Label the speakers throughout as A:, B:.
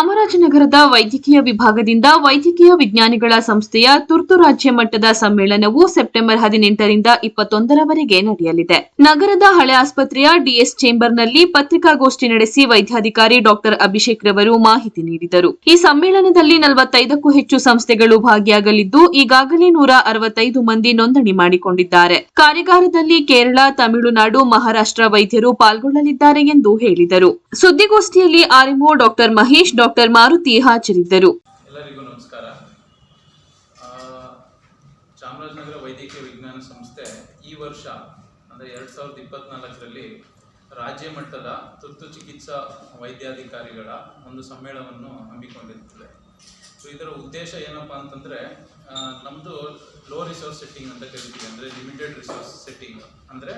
A: ಚಾಮರಾಜನಗರದ ವೈದ್ಯಕೀಯ ವಿಭಾಗದಿಂದ ವೈದ್ಯಕೀಯ ವಿಜ್ಞಾನಿಗಳ ಸಂಸ್ಥೆಯ ತುರ್ತು ರಾಜ್ಯ ಮಟ್ಟದ ಸಮ್ಮೇಳನವು ಸೆಪ್ಟೆಂಬರ್ ಹದಿನೆಂಟರಿಂದ ಇಪ್ಪತ್ತೊಂದರವರೆಗೆ ನಡೆಯಲಿದೆ. ನಗರದ ಹಳೆ ಆಸ್ಪತ್ರೆಯ ಡಿಎಸ್ ಚೇಂಬರ್ನಲ್ಲಿ ಪತ್ರಿಕಾಗೋಷ್ಠಿ ನಡೆಸಿ ವೈದ್ಯಾಧಿಕಾರಿ ಡಾಕ್ಟರ್ ಅಭಿಷೇಕ್ ರವರು ಮಾಹಿತಿ ನೀಡಿದರು. ಈ ಸಮ್ಮೇಳನದಲ್ಲಿ ನಲವತ್ತೈದಕ್ಕೂ ಹೆಚ್ಚು ಸಂಸ್ಥೆಗಳು ಭಾಗಿಯಾಗಲಿದ್ದು, ಈಗಾಗಲೇ ನೂರ ಅರವತ್ತೈದು ಮಂದಿ ನೋಂದಣಿ ಮಾಡಿಕೊಂಡಿದ್ದಾರೆ. ಕಾರ್ಯಾಗಾರದಲ್ಲಿ ಕೇರಳ, ತಮಿಳುನಾಡು, ಮಹಾರಾಷ್ಟ್ರ ವೈದ್ಯರು ಪಾಲ್ಗೊಳ್ಳಲಿದ್ದಾರೆ ಎಂದು ಹೇಳಿದರು. ಸುದ್ದಿಗೋಷ್ಠಿಯಲ್ಲಿ RMO doctor Mahesh doctor Maruthi ಹಾಜರಿದ್ದರು.
B: ಎಲ್ಲರಿಗೂ ನಮಸ್ಕಾರ. ಚಾಮರಾಜನಗರ ವೈದ್ಯಕೀಯ ವಿಜ್ಞಾನ ಸಂಸ್ಥೆ ಈ ವರ್ಷ, ಅಂದರೆ ಎರಡು ಸಾವಿರದ ಇಪ್ಪತ್ನಾಲ್ಕರಲ್ಲಿ ರಾಜ್ಯ ಮಟ್ಟದ ತುರ್ತು ಚಿಕಿತ್ಸಾ ವೈದ್ಯಾಧಿಕಾರಿಗಳ ಒಂದು ಸಮ್ಮೇಳನವನ್ನು ಹಮ್ಮಿಕೊಂಡಿರುತ್ತದೆ ಸೊ ಇದರ ಉದ್ದೇಶ ಏನಪ್ಪಾ ಅಂತಂದರೆ ನಮ್ಮದು ಲೋ ರಿಸೋರ್ಸ್ ಸೆಟ್ಟಿಂಗ್ ಅಂತ ಕರಿತೀವಿ ಅಂದರೆ ಲಿಮಿಟೆಡ್ ರಿಸೋರ್ಸ್ ಸೆಟ್ಟಿಂಗ್ ಅಂದರೆ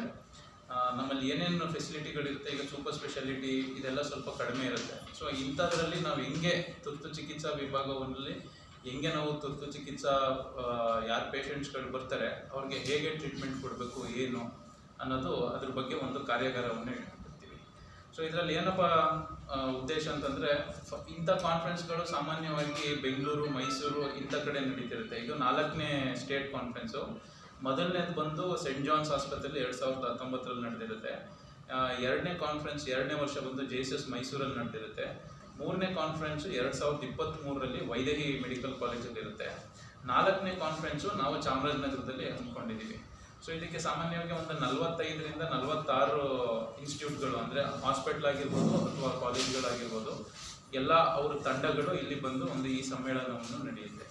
B: ನಮ್ಮಲ್ಲಿ ಏನೇನು ಫೆಸಿಲಿಟಿಗಳಿರುತ್ತೆ ಈಗ ಸೂಪರ್ ಸ್ಪೆಷಾಲಿಟಿ ಇದೆಲ್ಲ ಸ್ವಲ್ಪ ಕಡಿಮೆ ಇರುತ್ತೆ. ಸೊ ಇಂಥದ್ರಲ್ಲಿ ನಾವು ಹೆಂಗೆ ತುರ್ತು ಚಿಕಿತ್ಸಾ ವಿಭಾಗದಲ್ಲಿ ಹೆಂಗೆ ನಾವು ತುರ್ತು ಚಿಕಿತ್ಸಾ ಯಾರು ಪೇಷಂಟ್ಸ್ಗಳು ಬರ್ತಾರೆ, ಅವ್ರಿಗೆ ಹೇಗೆ ಟ್ರೀಟ್ಮೆಂಟ್ ಕೊಡಬೇಕು, ಏನು ಅನ್ನೋದು ಅದ್ರ ಬಗ್ಗೆ ಒಂದು ಕಾರ್ಯಾಗಾರವನ್ನು ಇಟ್ಕೊಂಡಿರ್ತೀವಿ. ಸೊ ಇದರಲ್ಲಿ ಏನಪ್ಪ ಉದ್ದೇಶ ಅಂತಂದರೆ ಇಂಥ ಕಾನ್ಫರೆನ್ಸ್ಗಳು ಸಾಮಾನ್ಯವಾಗಿ ಬೆಂಗಳೂರು, ಮೈಸೂರು ಇಂಥ ಕಡೆ ನಡೀತಿರುತ್ತೆ. ಇದು ನಾಲ್ಕನೇ ಸ್ಟೇಟ್ ಕಾನ್ಫರೆನ್ಸು ಮೊದಲನೇದು ಬಂದು ಸೆಂಟ್ ಜಾನ್ಸ್ ಆಸ್ಪತ್ರೆಯಲ್ಲಿ ಎರಡು ಸಾವಿರದ ಹತ್ತೊಂಬತ್ತರಲ್ಲಿ ನಡೆದಿರುತ್ತೆ. ಎರಡನೇ ಕಾನ್ಫರೆನ್ಸ್ ಎರಡನೇ ವರ್ಷ ಬಂದು ಜೆ ಎಸ್ ಮೈಸೂರಲ್ಲಿ ನಡೆದಿರುತ್ತೆ. ಮೂರನೇ ಕಾನ್ಫರೆನ್ಸು ಎರಡು ಸಾವಿರದ ಇಪ್ಪತ್ತ್ಮೂರರಲ್ಲಿ ವೈದೇಹಿ ಮೆಡಿಕಲ್ ಕಾಲೇಜಲ್ಲಿ ಇರುತ್ತೆ. ನಾಲ್ಕನೇ ಕಾನ್ಫರೆನ್ಸು ನಾವು ಚಾಮರಾಜನಗರದಲ್ಲಿ ಹಮ್ಮಿಕೊಂಡಿದ್ದೀವಿ. ಸೊ ಇದಕ್ಕೆ ಸಾಮಾನ್ಯವಾಗಿ ಒಂದು ನಲವತ್ತೈದರಿಂದ ನಲವತ್ತಾರು ಇನ್ಸ್ಟಿಟ್ಯೂಟ್ಗಳು ಅಂದರೆ ಹಾಸ್ಪಿಟ್ಲ್ ಆಗಿರ್ಬೋದು ಅಥವಾ ಕಾಲೇಜ್ಗಳಾಗಿರ್ಬೋದು ಎಲ್ಲ ಅವರ ತಂಡಗಳು ಇಲ್ಲಿ ಬಂದು ಒಂದು ಈ ಸಮ್ಮೇಳನವನ್ನು ನಡೆಯುತ್ತೆ.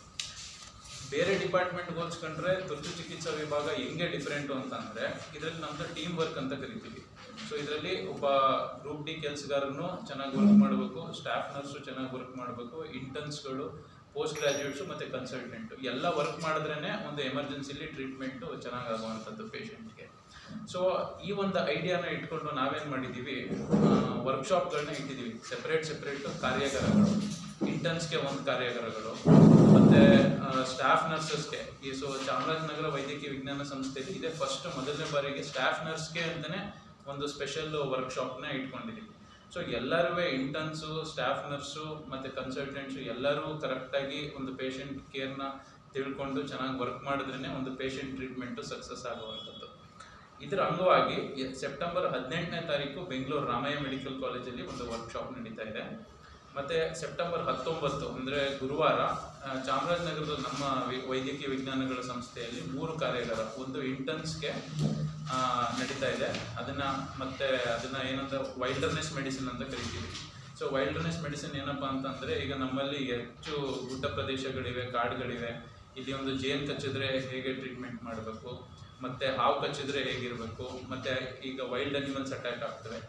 B: ಬೇರೆ ಡಿಪಾರ್ಟ್ಮೆಂಟ್ ಹೋಲ್ಸ್ಕೊಂಡ್ರೆ ತುರ್ತು ಚಿಕಿತ್ಸಾ ವಿಭಾಗ ಹೆಂಗೆ ಡಿಫ್ರೆಂಟು ಅಂತಂದರೆ, ಇದರಲ್ಲಿ ನಮ್ಮದು ಟೀಮ್ ವರ್ಕ್ ಅಂತ ಕರಿತೀವಿ. ಸೊ ಇದರಲ್ಲಿ ಒಬ್ಬ ಗ್ರೂಪ್ ಡಿ ಕೆಲಸಗಾರನು ಚೆನ್ನಾಗಿ ವರ್ಕ್ ಮಾಡಬೇಕು ಸ್ಟಾಫ್ ನರ್ಸು ಚೆನ್ನಾಗಿ ವರ್ಕ್ ಮಾಡಬೇಕು ಇಂಟರ್ನ್ಸ್ಗಳು ಪೋಸ್ಟ್ ಗ್ರ್ಯಾಜುಯೇಟ್ಸು ಮತ್ತು ಕನ್ಸಲ್ಟೆಂಟು ಎಲ್ಲ ವರ್ಕ್ ಮಾಡಿದ್ರೇ ಒಂದು ಎಮರ್ಜೆನ್ಸಿಲಿ ಟ್ರೀಟ್ಮೆಂಟು ಚೆನ್ನಾಗಾಗುವಂಥದ್ದು ಪೇಷಂಟ್ಗೆ ಸೊ ಈ ಒಂದು ಐಡಿಯಾನ ಇಟ್ಕೊಂಡು ನಾವೇನು ಮಾಡಿದ್ದೀವಿ ವರ್ಕ್ಶಾಪ್ಗಳನ್ನ ಇಟ್ಟಿದ್ದೀವಿ ಸೆಪ್ರೇಟ್ ಸೆಪ್ರೇಟ್ ಕಾರ್ಯಾಗಾರಗಳು. ಇಂಟರ್ನ್ಸ್ಗೆ ಒಂದು ಕಾರ್ಯಾಗಾರಗಳು, ಮತ್ತು ಸ್ಟಾಫ್ ನರ್ಸಸ್ಗೆ ಈ ಸೊ ಚಾಮರಾಜನಗರ ವೈದ್ಯಕೀಯ ವಿಜ್ಞಾನ ಸಂಸ್ಥೆಯಲ್ಲಿ ಇದೇ. ಫಸ್ಟ್ ಮೊದಲನೇ ಬಾರಿಗೆ ಸ್ಟಾಫ್ ನರ್ಸ್ಗೆ ಅಂತಲೇ ಒಂದು ಸ್ಪೆಷಲ್ ವರ್ಕ್ಶಾಪ್ನ ಇಟ್ಕೊಂಡಿದ್ದೀವಿ ಸೊ ಎಲ್ಲರೂ ಇಂಟರ್ನ್ಸು ಸ್ಟಾಫ್ ನರ್ಸು ಮತ್ತು ಕನ್ಸಲ್ಟೆಂಟ್ಸು ಎಲ್ಲರೂ ಕರೆಕ್ಟಾಗಿ ಒಂದು ಪೇಷಂಟ್ ಕೇರ್ನ ತಿಳ್ಕೊಂಡು ಚೆನ್ನಾಗಿ ವರ್ಕ್ ಮಾಡಿದ್ರೇ ಒಂದು ಪೇಷಂಟ್ ಟ್ರೀಟ್ಮೆಂಟು ಸಕ್ಸಸ್ ಆಗುವಂಥದ್ದು. ಇದರ ಅಂಗವಾಗಿ ಸೆಪ್ಟೆಂಬರ್ ಹದಿನೆಂಟನೇ ತಾರೀಕು ಬೆಂಗಳೂರು ರಾಮಯ್ಯ ಮೆಡಿಕಲ್ ಕಾಲೇಜಲ್ಲಿ ಒಂದು ವರ್ಕ್ಶಾಪ್ ನಡೀತಾ ಇದೆ. ಮತ್ತು ಸೆಪ್ಟೆಂಬರ್ ಹತ್ತೊಂಬತ್ತು, ಅಂದರೆ ಗುರುವಾರ ಚಾಮರಾಜನಗರದ ನಮ್ಮ ವೈದ್ಯಕೀಯ ವಿಜ್ಞಾನಗಳ ಸಂಸ್ಥೆಯಲ್ಲಿ ಮೂರು ಕಾರ್ಯಾಗಾರ ಒಂದು ಇಂಟರ್ನ್ಸ್ಗೆ ನಡೀತಾ ಇದೆ. ಅದನ್ನು ಮತ್ತೆ ಅದನ್ನು ಏನಂತ ವೈಲ್ಡರ್ನೆಸ್ ಮೆಡಿಸಿನ್ ಅಂತ ಕರಿತೀವಿ. ಸೊ ವೈಲ್ಡರ್ನೆಸ್ ಮೆಡಿಸಿನ್ ಏನಪ್ಪ ಅಂತಂದರೆ, ಈಗ ನಮ್ಮಲ್ಲಿ ಹೆಚ್ಚು ಗುಡ್ಡ ಪ್ರದೇಶಗಳಿವೆ, ಕಾಡುಗಳಿವೆ. ಇಲ್ಲಿ ಒಂದು ಜೇನು ಕಚ್ಚಿದ್ರೆ ಹೇಗೆ ಟ್ರೀಟ್ಮೆಂಟ್ ಮಾಡಬೇಕು? ಮತ್ತು ಹಾವು ಕಚ್ಚಿದ್ರೆ ಹೇಗಿರಬೇಕು? ಮತ್ತು ಈಗ ವೈಲ್ಡ್ ಅನಿಮಲ್ಸ್ ಅಟ್ಯಾಕ್ ಆಗ್ತವೆ.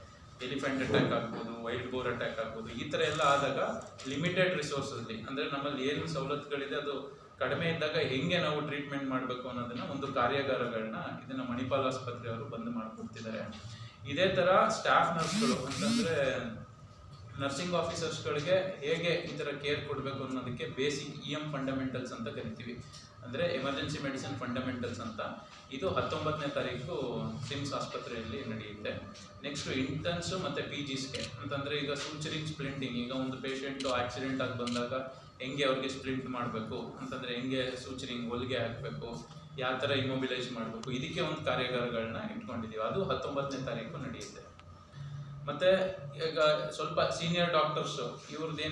B: ಎಲಿಫೆಂಟ್ ಅಟ್ಯಾಕ್ ಆಗ್ಬೋದು, ವೈಲ್ಡ್ ಬೋರ್ ಅಟ್ಯಾಕ್ ಆಗ್ಬೋದು, ಈ ಥರ ಎಲ್ಲ ಆದಾಗ ಲಿಮಿಟೆಡ್ ರಿಸೋರ್ಸಲ್ಲಿ, ಅಂದರೆ ನಮ್ಮಲ್ಲಿ ಏನು ಸವಲತ್ತುಗಳಿದೆ ಅದು ಕಡಿಮೆ ಇದ್ದಾಗ ಹೆಂಗೆ ನಾವು ಟ್ರೀಟ್ಮೆಂಟ್ ಮಾಡಬೇಕು ಅನ್ನೋದನ್ನು ಒಂದು ಕಾರ್ಯಾಗಾರಗಳನ್ನ ಇದನ್ನು ಮಣಿಪಾಲ್ ಆಸ್ಪತ್ರೆಯವರು ಬಂದು ಮಾಡಿಕೊಡ್ತಿದ್ದಾರೆ. ಇದೇ ಥರ ಸ್ಟಾಫ್ ನರ್ಸ್ಗಳು ಅಂತಂದರೆ ನರ್ಸಿಂಗ್ ಆಫೀಸರ್ಸ್ಗಳಿಗೆ ಹೇಗೆ ಈ ಥರ ಕೇರ್ ಕೊಡಬೇಕು ಅನ್ನೋದಕ್ಕೆ ಬೇಸಿಕ್ ಇ ಎಂ ಫಂಡಮೆಂಟಲ್ಸ್ ಅಂತ ಕರಿತೀವಿ. ಅಂದರೆ ಎಮರ್ಜೆನ್ಸಿ ಮೆಡಿಸಿನ್ ಫಂಡಮೆಂಟಲ್ಸ್ ಅಂತ. ಇದು ಹತ್ತೊಂಬತ್ತನೇ ತಾರೀಕು ಸಿಮ್ಸ್ ಆಸ್ಪತ್ರೆಯಲ್ಲಿ ನಡೆಯುತ್ತೆ. ನೆಕ್ಸ್ಟ್ ಇಂಟರ್ನ್ಸು ಮತ್ತು ಪಿ ಜಿಸ್ಗೆ ಅಂತಂದರೆ ಈಗ ಸೂಚರಿಂಗ್ ಸ್ಪ್ಲಿಂಟಿಂಗ್ ಈಗ ಒಂದು ಪೇಷೆಂಟು ಆಕ್ಸಿಡೆಂಟ್ ಆಗಿ ಬಂದಾಗ ಹೆಂಗೆ ಅವ್ರಿಗೆ ಸ್ಪ್ಲಿಂಟ್ ಮಾಡಬೇಕು? ಅಂತಂದರೆ ಹೆಂಗೆ ಸೂಚರಿಂಗ್ ಹೊಲಿಗೆ ಹಾಕಬೇಕು? ಯಾವ ಥರ ಇಮೊಬಿಲೈಸ್ ಮಾಡಬೇಕು? ಇದಕ್ಕೆ ಒಂದು ಕಾರ್ಯಾಗಾರಗಳನ್ನ ಇಟ್ಕೊಂಡಿದ್ದೀವಿ ಅದು ಹತ್ತೊಂಬತ್ತನೇ ತಾರೀಕು ನಡೆಯುತ್ತೆ. ಮತ್ತು ಈಗ ಸ್ವಲ್ಪ ಸೀನಿಯರ್ ಡಾಕ್ಟರ್ಸು ಇವ್ರದ್ದೇನು